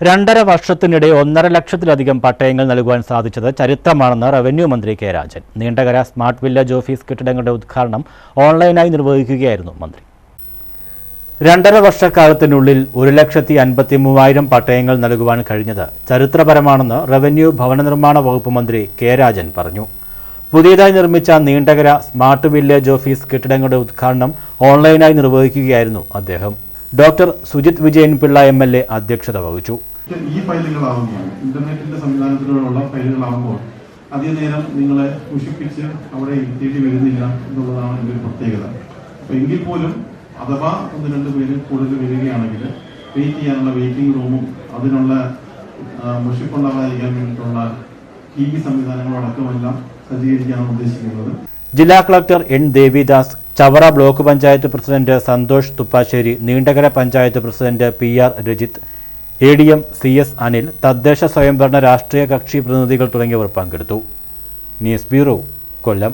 രണ്ടര വർഷത്തിനിടെ ഒന്നര ലക്ഷത്തിലധികം പട്ടയങ്ങൾ നൽകുവാൻ സാധിച്ചത് ചരിത്രമാണെന്ന് റവന്യൂ മന്ത്രി K Rajan. Neendakara smart village office കെട്ടിടങ്ങളുടെ ഉദ്ഘാടനം ഓൺലൈനായി നിർവഹിക്കുകയായിരുന്നു മന്ത്രി. രണ്ടര വർഷക്കാലത്തിനുള്ളിൽ ഒരു ലക്ഷത്തി അൻപത്തി മൂവായിരം പട്ടയങ്ങൾ നൽകുവാൻ കഴിഞ്ഞത് ചരിത്രപരമാണെന്ന് റവന്യൂ ഭവന നിർമ്മാണ വകുപ്പ് മന്ത്രി കെ രാജൻ പറഞ്ഞു. പുതിയതായി നിർമ്മിച്ച നീണ്ടകര സ്മാർട്ട് വില്ലേജ് ഓഫീസ് കെട്ടിടങ്ങളുടെ ഉദ്ഘാടനം ഓൺലൈനായി നിർവഹിക്കുകയായിരുന്നു അദ്ദേഹം. Doctor Sujith Vijayan Pillai M L A അധ്യക്ഷത വഹിച്ചു. ഈ ഫയലുകളാവുമ്പോൾ ഇന്റർനെറ്റിന്റെ സംവിധാനത്തിലൂടെയുള്ള ഫയലുകളാവുമ്പോൾ അധിക നേരം നിങ്ങളെ മുഷിപ്പിച്ച് അവിടെ ഇരുത്തേണ്ടി വരുന്നില്ല എന്നുള്ളതാണ് ഇതിന്റെ ഒരു പ്രത്യേകത. എങ്കിൽ പോലും അഥവാ ഒന്ന് രണ്ട് പേര് കൂടുതൽ വരികയാണെങ്കിൽ വെയിറ്റ് ചെയ്യാനുള്ള വെയിറ്റിംഗ് റൂമും അതിനുള്ള മുഷിപ്പുണ്ടാകാതിരിക്കാൻ വേണ്ടിയിട്ടുള്ള ടി വി സംവിധാനങ്ങളടക്കമെല്ലാം സജ്ജീകരിക്കാനാണ് ഉദ്ദേശിക്കുന്നത്. ജില്ലാ collector N Devidas Chavara block panchayat president Santhosh Thuppassery Neendakara panchayat president P R Rajith A D M C S Anil തദ്ദേശ സ്വയംഭരണ രാഷ്ട്രീയ കക്ഷി പ്രതിനിധികൾ തുടങ്ങിയവർ പങ്കെടുത്തു. News bureau Kollam.